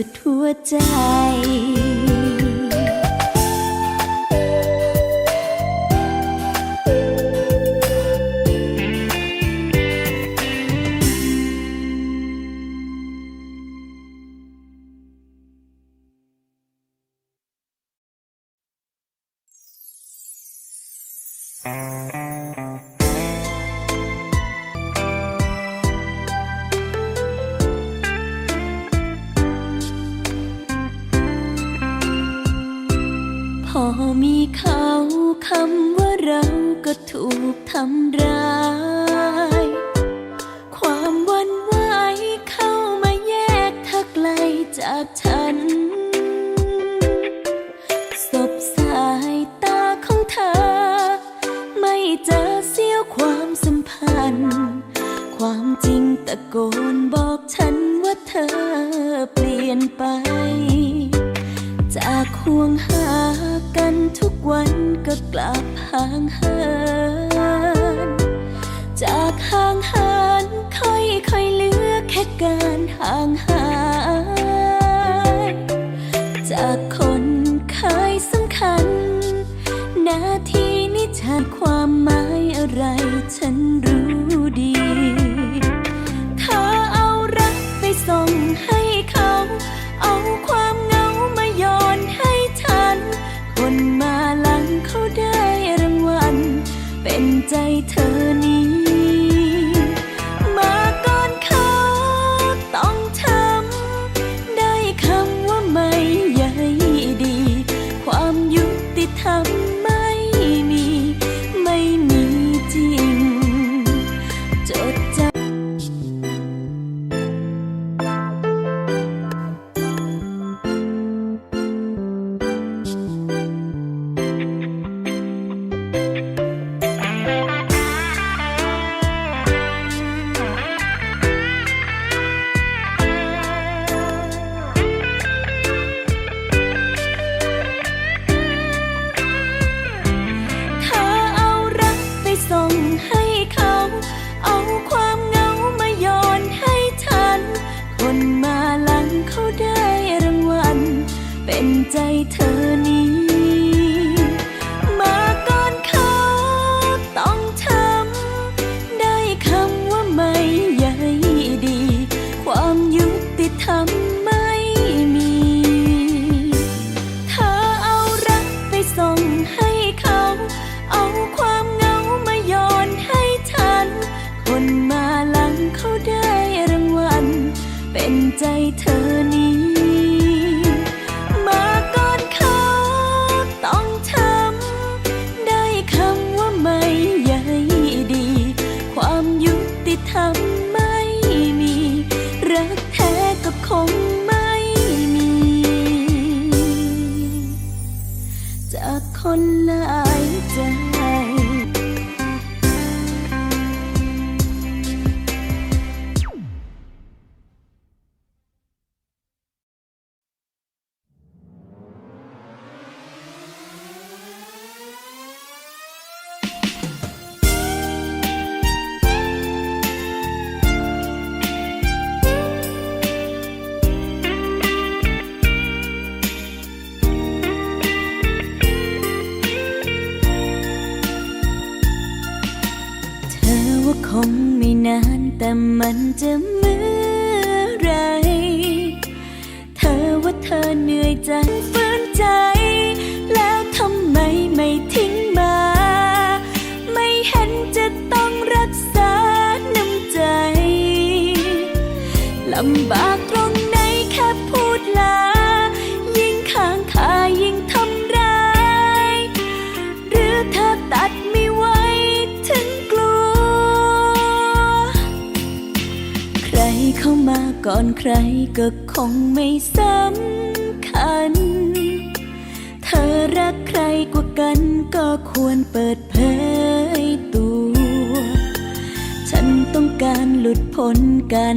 สุดหัวใจพอ มีเขาคำว่าเราก็ถูกทำร้าย ความวันไหวเข้ามาแยกเธอไกลจากฉัน สบสายตาของเธอ ไม่เจอเสี้ยวความสัมพันธ์ ความจริงตะโกนบอกฉันว่าเธอเปลี่ยนไป จากห่วงหากันทุกวันก็กลับห่างเหินจากห่างเหินค่อยค่อยเหลือแค่การห่างหายจากคนเคยสำคัญ นาทีนี้ชาดความหมายอะไรฉันรู้ คนมาหลังเขาได้รางวัล เป็นใจเธอ ใจเธอนี้มาก่อนเขาต้องทำได้คำว่าไม่ใหญ่ดี ความยุติธรรมไม่มี เธอเอารักไปส่งให้เขา เอาความเหงามาโยนให้ฉัน คนมาหลังเขาได้รางวัลเป็นใจเธอ รักแท้ก็คงไม่มี จากคนละ แต่มันจะเมื่อไร เธอว่าเธอเหนื่อยจังฟื้นใจ แล้วทำไมไม่ทิ้งมา ไม่เห็นจะต้องรักษาน้ำใจลำบาก ก่อนใครก็คงไม่สำคัญ เธอรักใครกว่ากันก็ควรเปิดเผยตัว ฉันต้องการหลุดพ้นการ